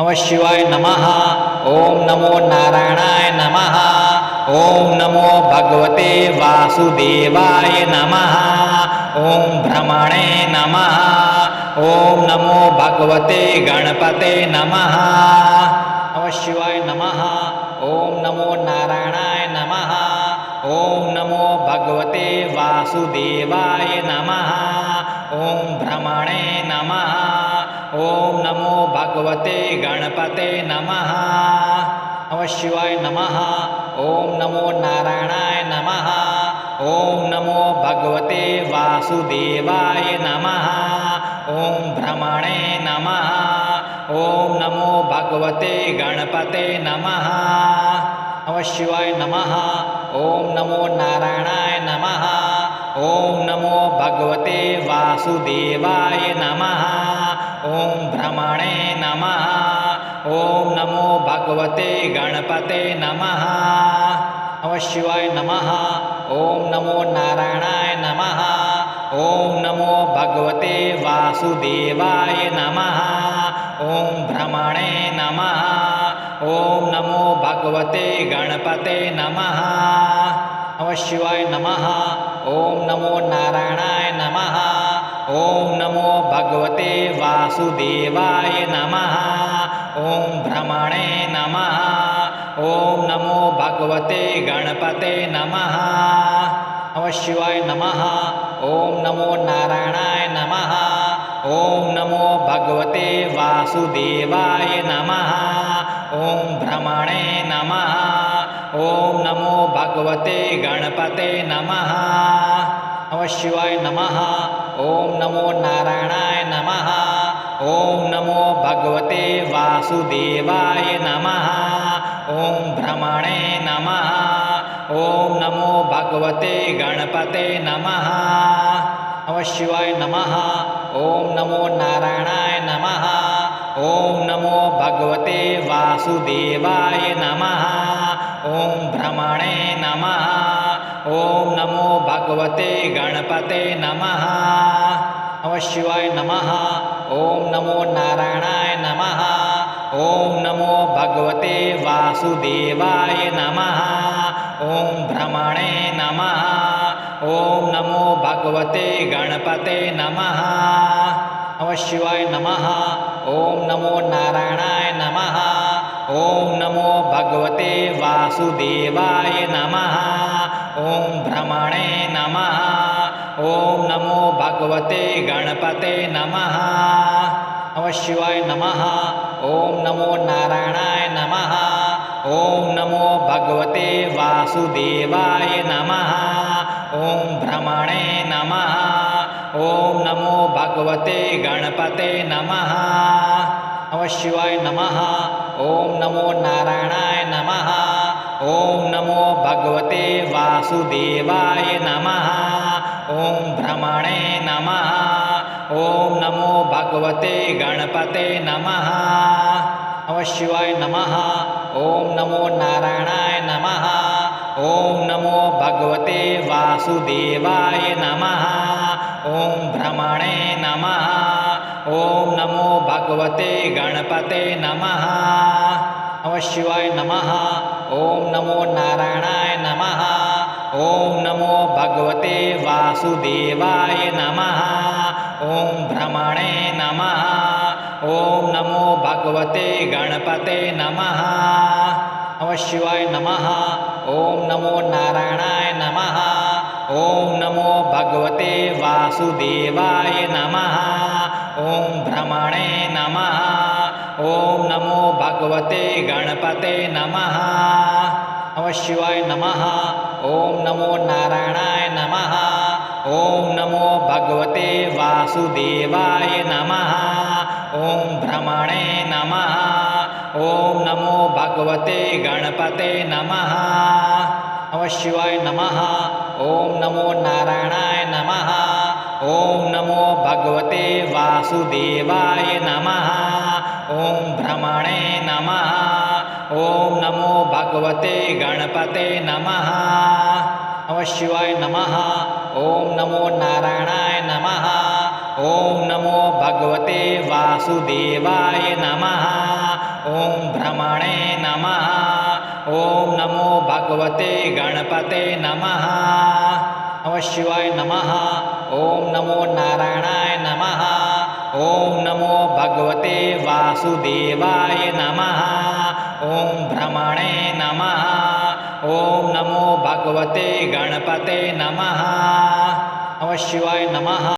नमः शिवाय नमः। ॐ नमो नारायणाय नमः। ॐ नमो भगवते वासुदेवाय नमः। ॐ भ्रमणे नमः। ॐ नमो भगवते गणपते नमः। नमः शिवाय नमः। ॐ नमो नारायणाय नमः। ॐ नमो भगवते वासुदेवाय नमः। ॐ भ्रमणे नमः ॐ नमो भगवते गणपते नमः नमः शिवाय नमः ॐ नमो नारायणाय नमः ॐ नमो भगवते वासुदेवाय नमः ॐ भ्रमणे नमः ॐ नमो भगवते गणपते नमः नमः शिवाय नमः ॐ नमो नारायणाय नमः ॐ नमो भगवते वासुदेवाय नमः ॐ भ्रमणे नमः ॐ नमो भगवते गणपते नमः नमः शिवाय नमः ॐ नमो नारायणाय नमः ॐ नमो भगवते वासुदेवाय नमः ॐ भ्रमणे नमः ॐ नमो भगवते गणपते नमः नमः शिवाय नमः ॐ नमो नारायणाय नमः ॐ नमो भगवते वासुदेवाय नमः। ॐ भ्रमणे नमः। ॐ नमो भगवते गणपते नमः। नमः शिवाय नमः। ॐ नमो नारायणाय नमः। ॐ नमो भगवते वासुदेवाय नमः। ॐ भ्रमणे नमः। ॐ नमो भगवते गणपते नमः। ॐ नमो नारायणाय नमः। ॐ नमो भगवते वासुदेवाय नमः। ॐ भ्रमणे नमः। ॐ नमो भगवते गणपते नमः। नमः शिवाय नमः। ॐ नमो नारायणाय नमः। ॐ नमो भगवते वासुदेवाय नमः। ॐ भ्रमणे नमः ॐ नमो भगवते गणपते नमः। नमः शिवाय नमः। ॐ नमो नारायणाय नमः। ॐ नमो भगवते वासुदेवाय नमः। ॐ भ्रमणे नमः। ॐ नमो भगवते गणपते नमः। नमः शिवाय नमः। ॐ नमो नारायणाय नमः। ॐ नमो भगवते वासुदेवाय नमः ॐ भ्रमणे नमः। ॐ नमो भगवते गणपते नमः। शिवाय नमः। ॐ नमो नारायणाय नमः। ॐ नमो भगवते वासुदेवाय नमः। ॐ भ्रमणे नमः। ॐ नमो भगवते गणपते नमः। नमः शिवाय नमः। ॐ नमो नारायणाय नमः ॐ नमो भगवते वासुदेवाय नमः। ॐ भ्रमणे नमः। ॐ नमो भगवते गणपते नमः। शिवाय नमः। ॐ नमो नारायणाय नमः। ॐ नमो भगवते वासुदेवाय नमः। ॐ भ्रमणे नमः। ॐ नमो भगवते गणपते नमः नमः शिवाय नमः। ॐ नमो नारायणाय नमः। ॐ नमो भगवते वासुदेवाय नमः। ॐ भ्रमणे नमः। ॐ नमो भगवते गणपते नमः। नमः शिवाय नमः। ॐ नमो नारायणाय नमः। ॐ नमो भगवते वासुदेवाय नमः। ॐ भ्रमणे नमः ॐ नमो भगवते गणपते नमः। नमः शिवाय नमः। ॐ नमो नारायणाय नमः। ॐ नमो भगवते वासुदेवाय नमः। ॐ भ्रमणे नमः। ॐ नमो भगवते गणपते नमः शिवाय नमः। ॐ नमो नारायणाय नमः। ॐ नमो भगवते वासुदेवाय नमः भ्रमणे नमः। ॐ नमो भगवते गणपते नमः। नमः शिवाय नमः। ॐ नमो नारायणाय नमः। ॐ नमो भगवते वासुदेवाय नमः। ॐ भ्रमणे नमः। ॐ नमो भगवते गणपते नमः। नमः शिवाय नमः। ॐ नमो नारायणाय नमः ॐ नमो भगवते वासुदेवाय नमः। ॐ भ्रमणे नमः। ॐ नमो भगवते गणपते नमः। नमः शिवाय नमः